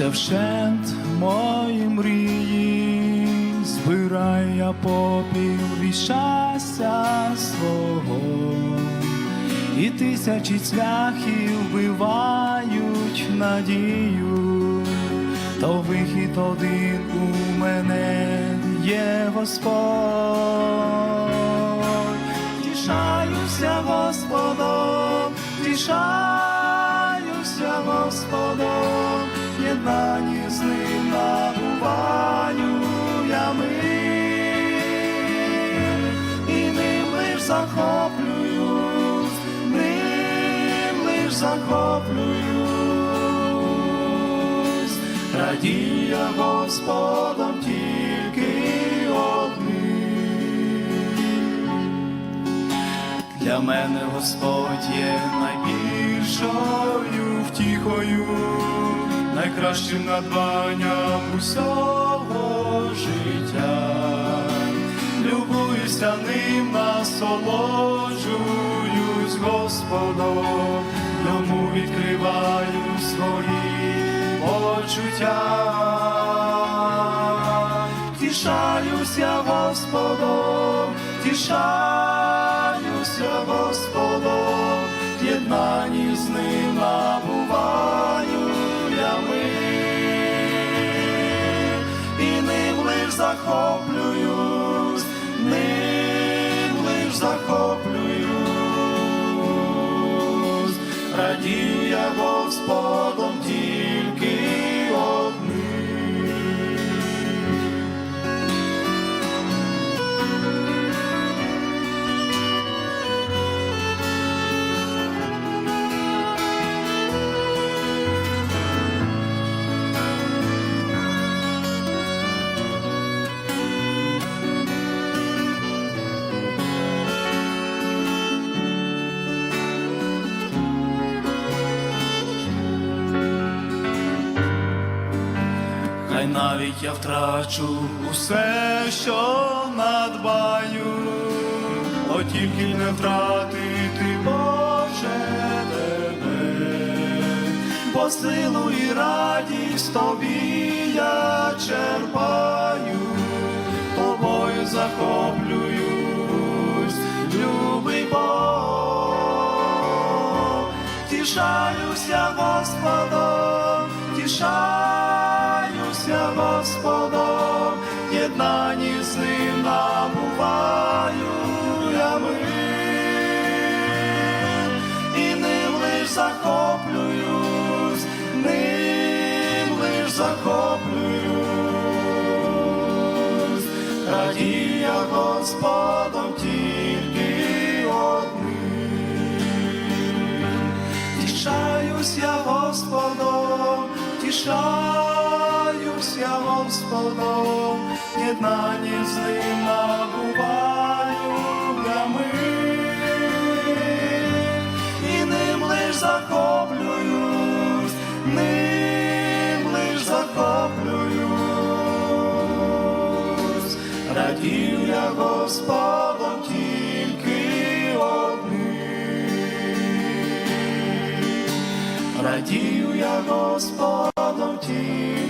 розбиваються вщент мої мрії, збираю я попіл від свого, і тисячі цвяхів вбивають надію, то вихід один у мене є Господь, тішаюся Господом, тішаюся Господом, єднані з ним я і ним лиш захоплююсь, ним лиш захоплююсь, радію Господом тільки одним. Для мене Господь є найбільшою втіхою, найкращим надбанням усього життя. Любуюся ним, насолоджуюсь Господом, йому відкриваю свої почуття. Тішаюся Господом, тішаюся Господом, захоплююсь, ним лиш захоплююсь, радію я Господом Хай навіть я втрачу усе, що надбаю, от тільки не втратити Боже тебе, бо силу і радість тобі я черпаю, тобою захоплююсь, любий Бог, тішаюся Господом, тішаюся Господом, єднані з ним набуваю я мир, і ним лиш захоплююсь, ним лиш захоплююсь, радію я Господом тільки одним. Тішаюсь я Господом, тішаюсь я Господом, єднані з ним набуваю я мир, і ним лиш захоплююсь, ним лиш захоплююсь, радію я Господом тільки одним. Радію я Господом тільки